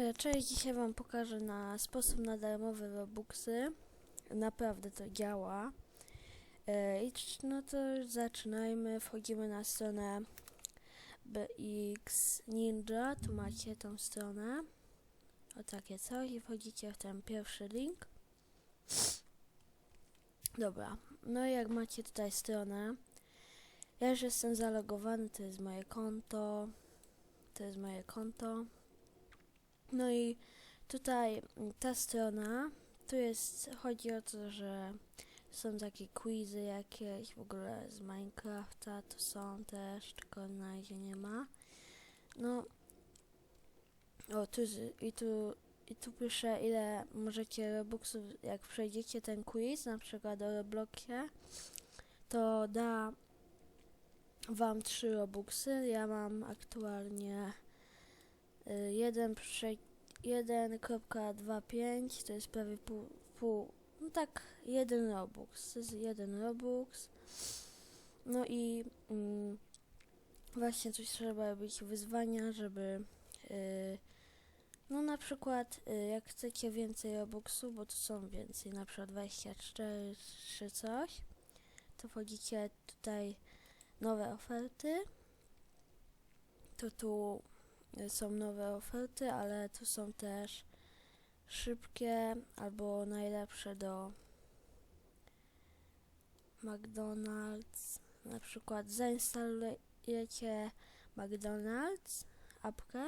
E, Cześć, dzisiaj Wam pokażę na sposób na darmowe Robuxy. Naprawdę to działa. E, I no to zaczynajmy. Wchodzimy na stronę BX Ninja. Tu macie tą stronę. O takie coś i wchodzicie w ten pierwszy link. Dobra, no i jak macie tutaj stronę. Ja już jestem zalogowany, to jest moje konto. To jest moje konto. No i tutaj ta strona, tu jest, chodzi o to, że są takie quizy jakieś w ogóle z Minecrafta, to są też, tylko na razie nie ma. No, o tu i tu, i tu piszę ile możecie robuxów, jak przejdziecie ten quiz, na przykład o Robloxie, to da wam 3 robuxy, ja mam aktualnie y, 1 prze- 1.25 to jest prawie pół, pół no tak, jeden Robux, to jest jeden Robux. No i mm, właśnie coś trzeba robić, wyzwania, żeby y, no na przykład y, jak chcecie więcej Robuxu, bo tu są więcej, na przykład 24 czy coś, to wchodzicie tutaj nowe oferty. To tu są nowe oferty, ale tu są też szybkie albo najlepsze do McDonald's. Na przykład zainstalujecie McDonald's apkę,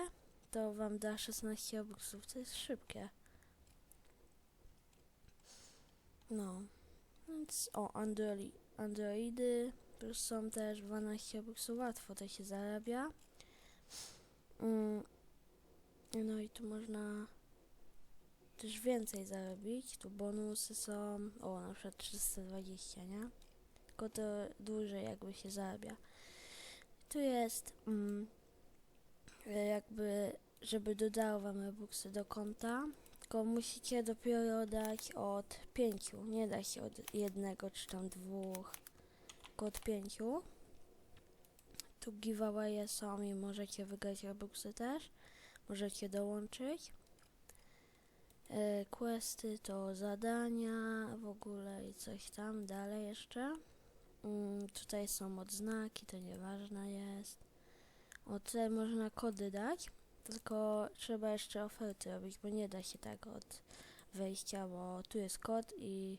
to wam da 16 obuksów. To jest szybkie. No. Więc o, Android, Androidy plus są też 12 obuksów. Łatwo to się zarabia. Mm. No i tu można też więcej zarobić. Tu bonusy są, o na przykład 320, nie? Tylko to dłużej jakby się zarabia. Tu jest mm, jakby, żeby dodało wam Robuxy do konta, tylko musicie dopiero dać od pięciu, nie da się od jednego czy tam dwóch, tylko od pięciu. Tu giveawaye są i możecie wygrać Robuxy też. Możecie dołączyć. E, questy to zadania w ogóle i coś tam dalej jeszcze. Mm, tutaj są odznaki, to nieważne jest. O, tutaj można kody dać, tylko trzeba jeszcze oferty robić, bo nie da się tak od wejścia, bo tu jest kod i...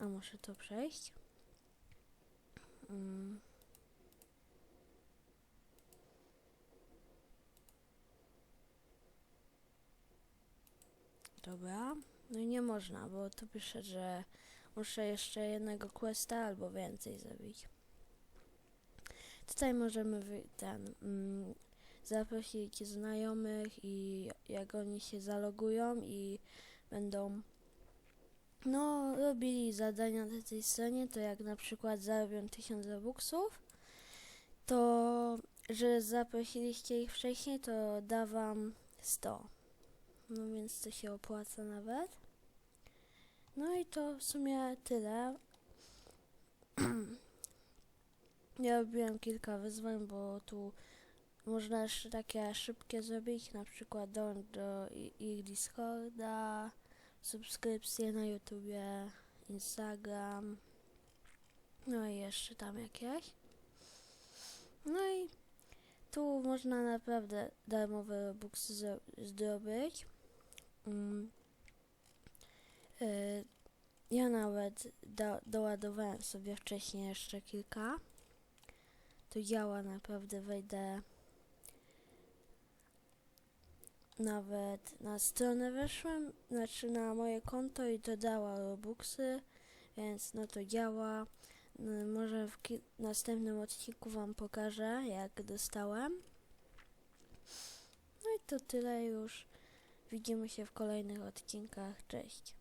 A muszę to przejść. Mm. Dobra. No i nie można, bo tu pisze, że muszę jeszcze jednego questa albo więcej zrobić. Tutaj możemy ten mm, zaprosić znajomych i jak oni się zalogują i będą no robili zadania na tej stronie, to jak na przykład zarobią 1000 robuxów, to że zaprosiliście ich wcześniej, to da wam 100. No więc to się opłaca nawet. No i to w sumie tyle. ja robiłem kilka wyzwań, bo tu można jeszcze takie szybkie zrobić, na przykład dołącz do ich Discorda, subskrypcje na YouTubie, Instagram, no i jeszcze tam jakieś. No i tu można naprawdę darmowe zro- zdobyć. Mm. Y, Ja nawet do, doładowałem sobie wcześniej jeszcze kilka. To działa naprawdę, wejdę nawet na stronę weszłem, znaczy na moje konto i dodała Robuxy, więc no to działa. No, Może w następnym odcinku Wam pokażę, jak dostałem. No i to tyle już. Widzimy się w kolejnych odcinkach. Cześć.